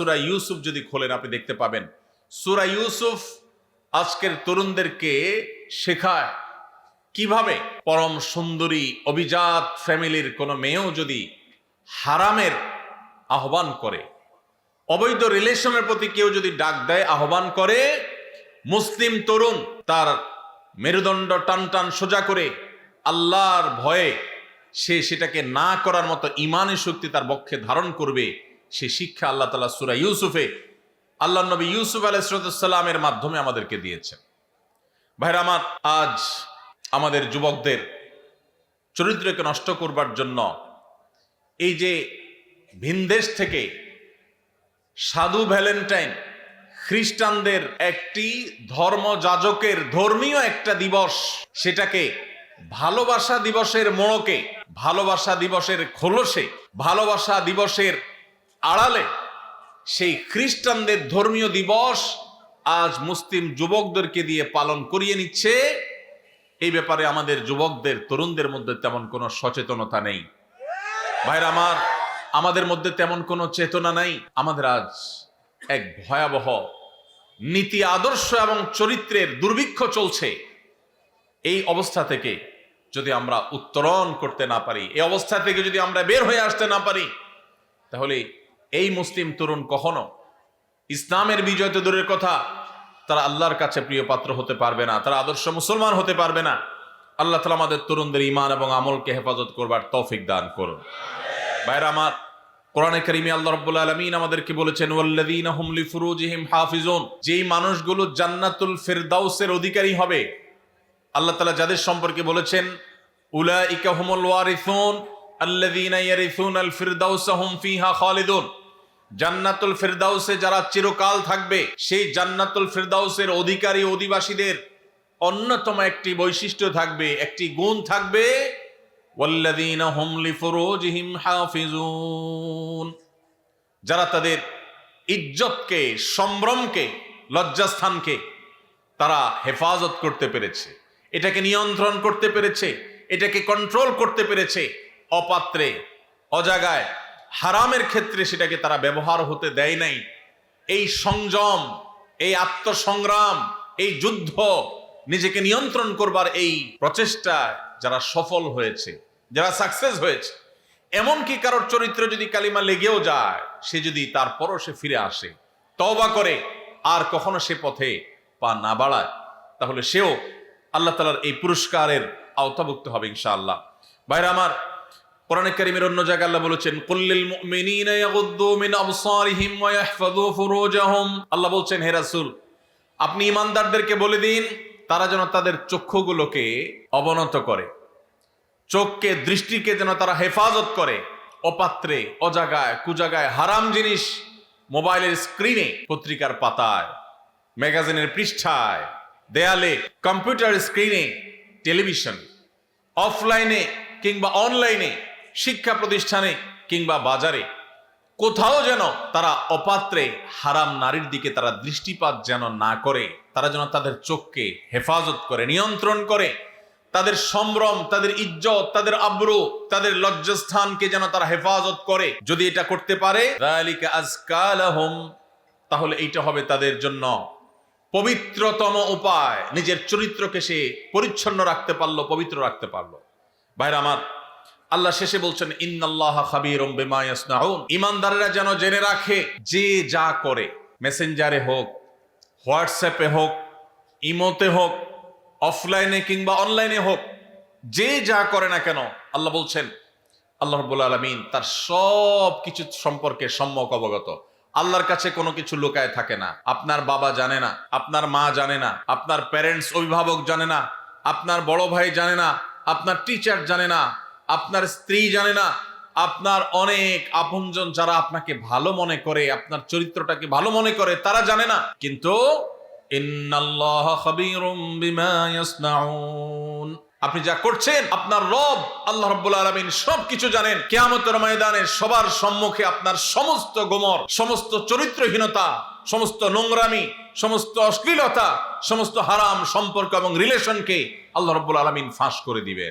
সুরা ইউসুফ যদি খোলেন, আপনি দেখতে পাবেন। সুরা ইউসুফ আজকের তরুণদেরকে শেখায় কীভাবে পরম সুন্দরী, অভিজাত ফ্যামিলির কোনো মেয়েও যদি হারামের আহ্বান করে। অবৈধ রিলেশনের প্রতি কেউ যদি ডাক দেয়, আহ্বান করে, মুসলিম তরুণ তার মেরুদণ্ড টান টান সোজা করে আল্লাহর ভয়ে সে সেটাকে না করার মতো ইমানের শক্তি তার বক্ষে ধারণ করবে। সে শিক্ষা আল্লাহ তালা সুরা ইউসুফে আল্লাহ নবী ইউসুফ আলাইসালামের মাধ্যমে আমাদেরকে দিয়েছেন। ভাইরা আমার, আজ আমাদের যুবকদের চরিত্রকে নষ্ট করবার জন্য এই যে ভিনদেশ থেকে সাধু ভ্যালেন্টাইন খ্রিস্টানদের একটি ধর্মযাজকের ধর্মীয় একটা দিবস, সেটাকে ভালোবাসা দিবসের মোড়কে, ভালোবাসা দিবসের খোলসে, ভালোবাসা দিবসের আড়ালে সেই খ্রিস্টানদের ধর্মীয় দিবস আজ মুসলিম যুবকদেরকে দিয়ে পালন করিয়ে নিচ্ছে। এই ব্যাপারে আমাদের যুবকদের, তরুণদের মধ্যে তেমন কোনো সচেতনতা নেই। ভাইরা আমার, আমাদের মধ্যে তেমন কোনো চেতনা নাই। আমাদের আজ এক ভয়াবহ নীতি, আদর্শ এবং চরিত্রের দুর্ভিক্ষ চলছে। এই অবস্থা থেকে যদি আমরা উত্তরণ করতে না পারি, এই অবস্থা থেকে যদি আমরা বের হয়ে আসতে না পারি, তাহলে এই মুসলিম তরুণ কখনো? ইসলামের বিজয় তো দূরের কথা। তারা আল্লাহর কাছে প্রিয় পাত্র হতে পারবে না, তারা আদর্শ মুসলমান হতে পারবে না। আল্লাহ তালা আমাদের তরুণদের ইমান এবং আমলকে হেফাজত করবার তৌফিক দান করুন। ভাইরা আমার, কোরআনে কারিমে আল্লাহ রাব্বুল আলামিন আমাদেরকে বলেছেন, ওয়াল্লাযীনা হুম লিফুরুজিহিম হাফিজুন যেই মানুষগুলো জান্নাতুল ফিরদাউসের অধিকারী হবে, আল্লাহ তালা যাদের সম্পর্কে বলেছেন উলা উলাইকা হুমুল ওয়ারিসুন, আল্লাযীনা ইয়ারিসুনাল ফিরদাউসা হুম ফিহা খালিদুন জান্নাতুল ফিরদাউসে যারা চিরকাল থাকবে, সেই জান্নাতুল ফিরদাউসের অধিকারী অধিবাসীদের অন্যতম একটি বৈশিষ্ট্য থাকবে, একটি গুণ থাকবে যারা তাদের ইজ্জতকে, সম্ভ্রমকে, লজ্জাস্থানকে তারা হেফাজত করতে পেরেছে। এটাকে নিয়ন্ত্রণ করতে পেরেছে, এটাকে কন্ট্রোল করতে পেরেছে, অপাত্রে, অজাগায় হারামের ক্ষেত্রে সেটাকে তারা ব্যবহার হতে দেয় নাই। এই সংযম, এই আত্মসংগ্রাম, এই যুদ্ধ নিজেকে নিয়ন্ত্রণ করবার এই প্রচেষ্টায় যারা সফল হয়েছে, যারা সাকসেস হয়েছে, এমনকি কারোর চরিত্র যদি কালিমা লেগেও যায়, সে যদি তারপরও সে ফিরে আসে, তওবা করে, আর কখনো সে পথে পা না বাড়ায়, তাহলে সেও আল্লাহ তালার এই পুরস্কারের আওতাভুক্ত হবে ইনশাআল্লাহ। ভাইরা আমার কোরআনে কারিমের অন্য জায়গায় আল্লাহ বলেছেন, কুল্লিল মুমিনিনা ইয়াগুদ্দু মিন আবসারিহিম ওয়া ইয়াহফাযু ফুরুজাহুম। আল্লাহ বলছেন, হে রাসূল, আপনি ইমানদারদেরকে বলে দিন, তারা যেন তাদের চক্ষুগুলোকে অবনত করে, চোখকে, দৃষ্টিকে যেন তারা হেফাজত করে। অপাত্রে, অজাগায়, কুজাগায় হারাম জিনিস মোবাইলের স্ক্রিনে, পত্রিকার পাতায়, ম্যাগাজিনের পৃষ্ঠায়, দেয়ালে, কম্পিউটার স্ক্রিনে, টেলিভিশন, অফলাইনে কিংবা অনলাইনে শিক্ষা প্রতিষ্ঠানে কিংবা বাজারে। কোথাও যেন তারা অপাত্রে হারাম নারীর দিকে তারা দৃষ্টিপাত যেন না করে, তারা যেন তাদের চোখকে হেফাজত করে, নিয়ন্ত্রণ করে। তাদের সম্ভ্রম, তাদের ইজ্জত, তাদের আব্রু, তাদের লজ্জাস্থানকে যেন তারা হেফাজত করে। যদি এটা করতে পারে তাহলে এইটা হবে তাদের জন্য পবিত্রতম উপায়। নিজের চরিত্রকে সে পরিচ্ছন্ন রাখতে পারল, পবিত্র রাখতে পারল। ভাইরা আমার আল্লাহ শেষে বলছেন, ইন্নাল্লাহ ইয়াসনাউন। ইমানদারেরা যেন জেনে রাখে, যে যা করে, মেসেঞ্জারে হোক, হোয়াটসঅ্যাপে হোক, ইমোতে হোক, অফলাইনে কিংবা অনলাইনে হোক, যে যা করে না কেন, আল্লাহ বলছেন, আল্লাহ রব্বুল আলমিন তার সব কিছু সম্পর্কে সম্যক অবগত। আল্লাহর কাছে কোনো কিছু লুকায় থাকে না। আপনার বাবা জানে না, আপনার মা জানে না, আপনার প্যারেন্টস অভিভাবক জানে না, আপনার বড় ভাই জানে না, আপনার টিচার জানে না আপনার স্ত্রী জানে না, আপনার অনেক আপনজন যারা আপনাকে ভালো মনে করে, আপনার চরিত্রটাকে ভালো মনে করে, তারা জানে না। কিন্তু আপনি যা করছেন, আপনার রব আল্লাহ রাব্বুল আলামিন সবকিছু জানেন। কেয়ামতের ময়দানে সবার সম্মুখে আপনার সমস্ত গোমর, সমস্ত চরিত্রহীনতা, সমস্ত নোংরামি, সমস্ত অশ্লীলতা, সমস্ত হারাম সম্পর্ক এবং রিলেশনকে আল্লাহ রাব্বুল আলামিন ফাঁস করে দিবেন।